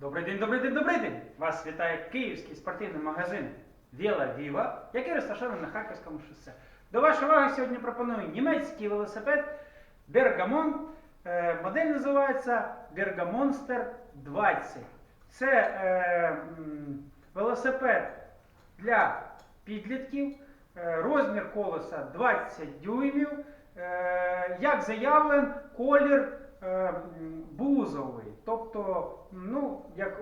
Добрий день, добрий день, добрий день! Вас вітає київський спортивний магазин Віла Віва, який розташований на Харківському шосе. До вашої уваги сьогодні пропоную німецький велосипед Bergamon. Е, Модель називається Bergamonster 20. Це е, велосипед для підлітків, е, розмір колеса 20 дюймів. Е, Як заявлен, колір бузовий, тобто, ну, як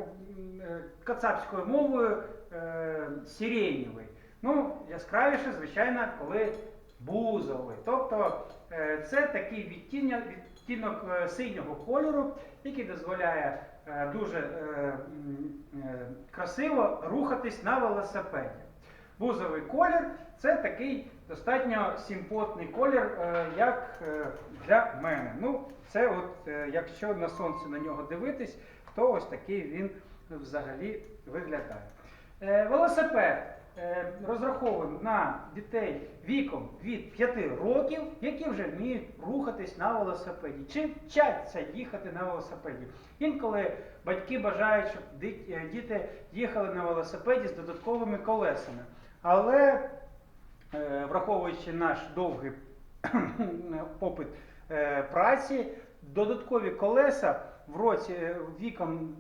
е, кацапською мовою е, сиренєвий. Ну, яскравіше, звичайно, коли бузовий. Тобто е, це такий відтінок, відтінок синього кольору, який дозволяє дуже красиво рухатись на велосипеді. Бузовий колір це такий достатньо симпотний колір, е, як е, для мене. Ну, це от, е, якщо на сонце на нього дивитись, то ось такий він взагалі виглядає. Велосипед розрахований на дітей віком від 5 років, які вже вміють рухатись на велосипеді, чи вчаться їхати на велосипеді. Інколи батьки бажають, щоб діти їхали на велосипеді з додатковими колесами. Але е, враховуючи наш довгий попит е, праці, додаткові колеса в році е, віком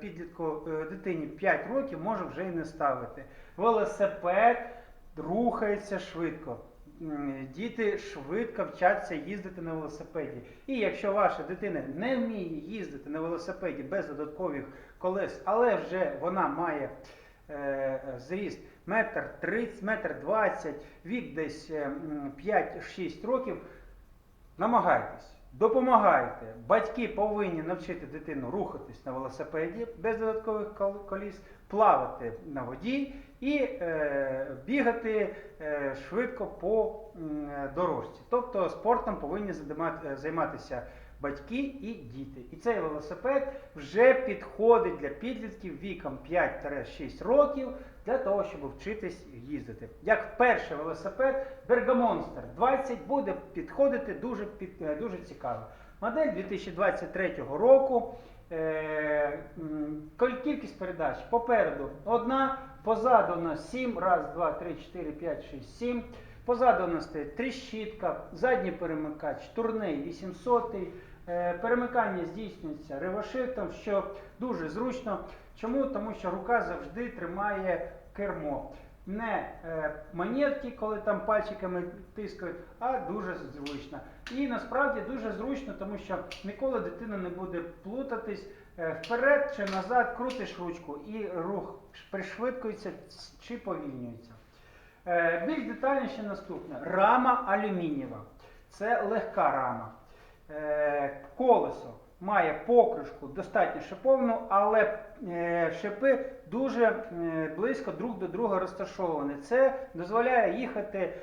підлітку дитині 5 років може вже і не ставити. Велосипед рухається швидко. Діти швидко вчаться їздити на велосипеді. І якщо ваша дитина не вміє їздити на велосипеді без додаткових колес, але вже вона має зріст метр 30, метр 20, вік десь е, 5-6 років, намагайтесь, допомагайте. Батьки повинні навчити дитину рухатись на велосипеді без додаткових коліс, плавати на воді і е, бігати е, швидко по е, дорожці. Тобто спортом повинні е, займатися батьки і діти. І цей велосипед вже підходить для підлітків віком 5-6 років для того, щоб вчитись їздити. Як перший велосипед Bergamonster 20 буде підходити дуже, е, дуже цікаво. Модель 2023 року. Е, кількість передач попереду одна, позаду у нас 7, раз, два, три, 4, 5, 6, 7. Позаду у нас стоїть тріщітка, задній перемикач, турней 800. Е, Перемикання здійснюється ревошифтом, що дуже зручно. Чому? Тому що рука завжди тримає кермо. Не е, монетки, коли там пальчиками тискають, а дуже зручно. І насправді дуже зручно, тому що ніколи дитина не буде плутатись е, вперед чи назад, крутиш ручку і рух пришвидкується чи повільнюється. Більш детальніше наступне. Рама алюмінієва. Це легка рама. Е, Колесо має покришку достатньо шиповну, але е, шипи дуже е, близько друг до друга розташовані. Це дозволяє їхати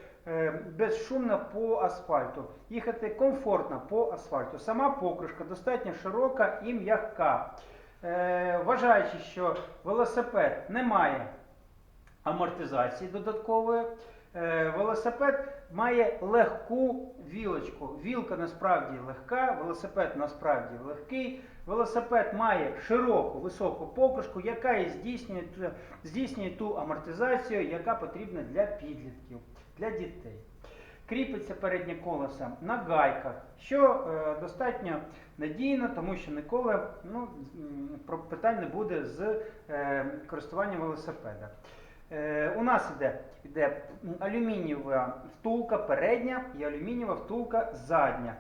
безшумно по асфальту, їхати комфортно по асфальту. Сама покришка достатньо широка і м'яка. Вважаючи, що велосипед не має амортизації додаткової. Велосипед має легку вілочку. Вілка насправді легка, велосипед насправді легкий. Велосипед має широку високу покришку, яка і здійснює, здійснює ту амортизацію, яка потрібна для підлітків, для дітей. Кріпиться переднє колесо на гайках, що е, достатньо надійно, тому що ніколи ну, питань не буде з е, користуванням велосипеда. Е, у нас іде, іде алюмінієва втулка передня і алюмінієва втулка задня.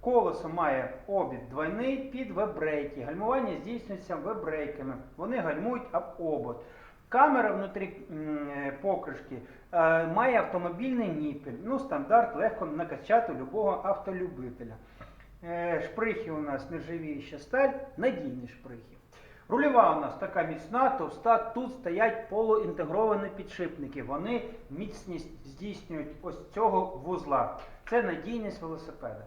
Колесо має обід двойний під вебрейки. Гальмування здійснюється вебрейками. Вони гальмують об обод. Камера внутрі е, покришки е, має автомобільний ніпель. Ну, стандарт легко накачати любого автолюбителя. Шприхи у нас нержавіюча сталь, надійні шприхи. Рульова у нас така міцна, товста. Тут стоять полуінтегровані підшипники. Вони міцність здійснюють ось цього вузла. Це надійність велосипеда.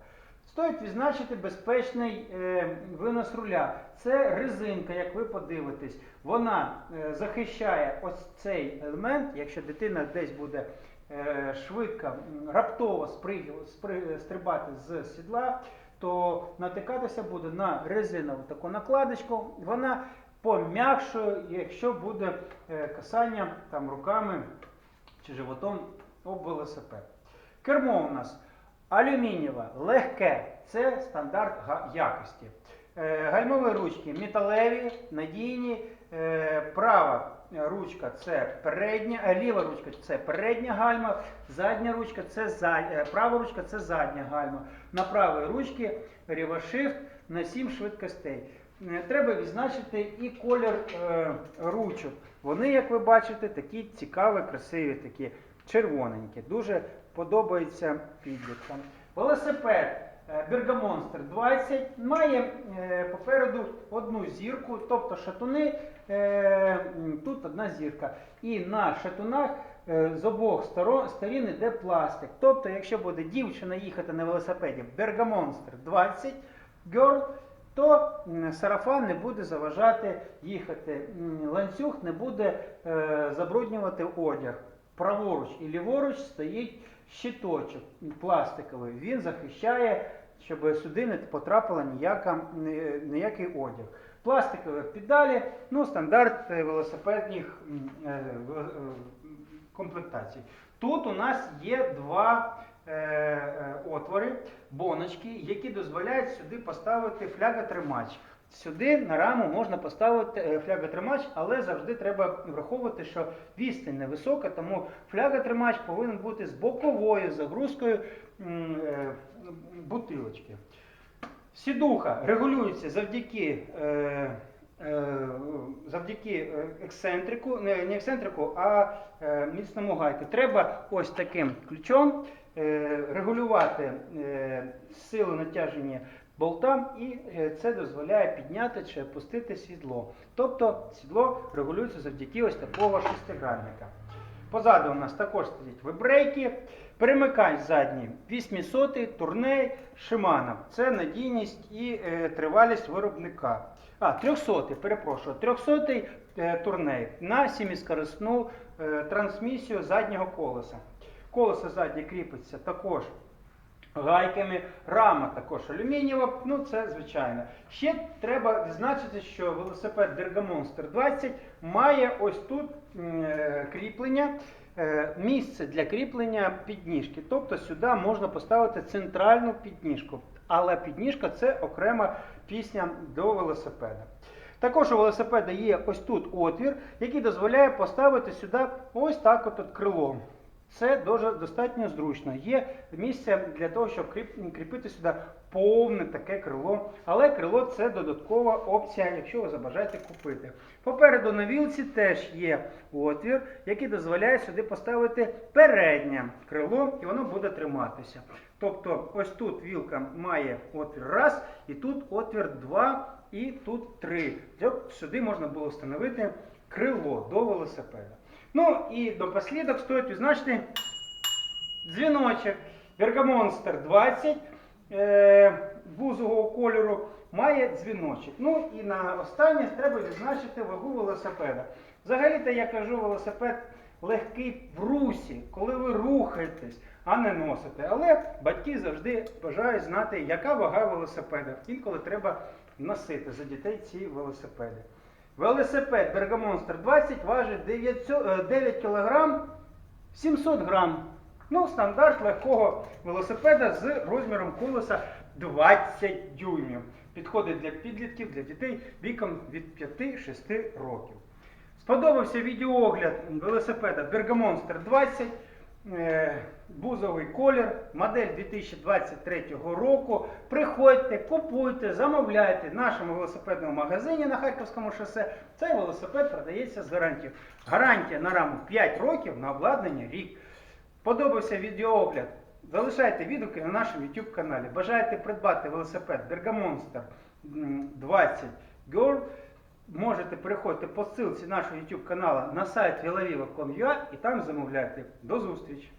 Стоїть відзначити безпечний е, винос руля. Це резинка, як ви подивитесь. Вона е, захищає ось цей елемент, якщо дитина десь буде е, швидко, раптово сприг- спри- стрибати з сідла, то натикатися буде на резинову таку накладочку. Вона пом'якшує, якщо буде е, касання там руками чи животом об велосипед. Кермо у нас алюмінієве, легке, це стандарт якості. Е, Гальмові ручки металеві, надійні. Е, Права ручка це передня, ліва ручка це передня гальма, задня ручка це зад... е, права ручка це задня гальма. На правій ручці рівашифт на 7 швидкостей. Е, Треба відзначити і колір е, ручок. Вони, як ви бачите, такі цікаві, красиві, такі червоненькі. Дуже подобається підліткам. Велосипед е, Bergamonster 20 має е, попереду одну зірку, тобто шатуни, е, тут одна зірка. І на шатунах з обох сторін йде пластик. Тобто, якщо буде дівчина їхати на велосипеді Bergamonster 20 Girl, то сарафан не буде заважати їхати. Ланцюг не буде забруднювати одяг. Праворуч і ліворуч стоїть щиточок пластиковий. Він захищає, щоб сюди не потрапила ніяка, ніякий одяг. Пластикові педалі, ну стандарт е, велосипедних е, е, комплектацій. Тут у нас є два отвори, боночки, які дозволяють сюди поставити фляготримач. Сюди на раму можна поставити е, фляготримач, але завжди треба враховувати, що відстань невисока, тому фляготримач повинен бути з боковою загрузкою е, бутилочки. Сідуха регулюється завдяки, е, завдяки ексцентрику, не, ексцентрику, а міцному гайку. Треба ось таким ключом регулювати силу натяження болтам, і е, це дозволяє підняти чи опустити сідло. Тобто сідло регулюється завдяки ось такого шестигранника. Позаду у нас також стоять вибрейки, перемикач задній 800 турней Shimano. Це надійність і е, тривалість виробника. А, 300, перепрошую, 300 е, турней на 7-скоростну е, трансмісію заднього колеса. Колесо заднє кріпиться також гайками, рама також алюмінієва, ну це звичайно. Ще треба відзначити, що велосипед Bergamonster 20 має ось тут е, кріплення, е, місце для кріплення підніжки. Тобто сюди можна поставити центральну підніжку. Але підніжка це окрема пісня до велосипеда. Також у велосипеда є ось тут отвір, який дозволяє поставити сюди ось так от крило. Це дуже достатньо зручно. Є місце для того, щоб кріпити сюди повне таке крило. Але крило це додаткова опція, якщо ви забажаєте купити. Попереду на вілці теж є отвір, який дозволяє сюди поставити переднє крило, і воно буде триматися. Тобто, ось тут вілка має отвір раз, і тут отвір два, і тут три. Сюди можна було встановити крило до велосипеда. Ну і допослідок стоїть відзначити дзвіночок. Bergamonster 20 е, бузового кольору має дзвіночок. Ну і на останнє треба відзначити вагу велосипеда. Взагалі-то я кажу, велосипед легкий в русі, коли ви рухаєтесь, а не носите. Але батьки завжди бажають знати, яка вага велосипеда. Інколи треба носити за дітей ці велосипеди. Велосипед Bergamonster 20 важить 900, е, 9 кг 700 грам. Ну, стандарт легкого велосипеда з розміром колеса 20 дюймів. Підходить для підлітків, для дітей віком від 5-6 років. Сподобався відеоогляд велосипеда Bergamonster 20. Е, Бузовий колір, модель 2023 року. Приходьте, купуйте, замовляйте в нашому велосипедному магазині на Харківському шосе. Цей велосипед продається з гарантією. Гарантія на раму 5 років, на обладнання рік. Подобався відеоогляд? Залишайте відгуки на нашому YouTube каналі. Бажаєте придбати велосипед Bergamonster 20 Girl? Можете переходити по ссылці нашого YouTube каналу на сайт vilaviva.com.ua і там замовляйте. До зустрічі!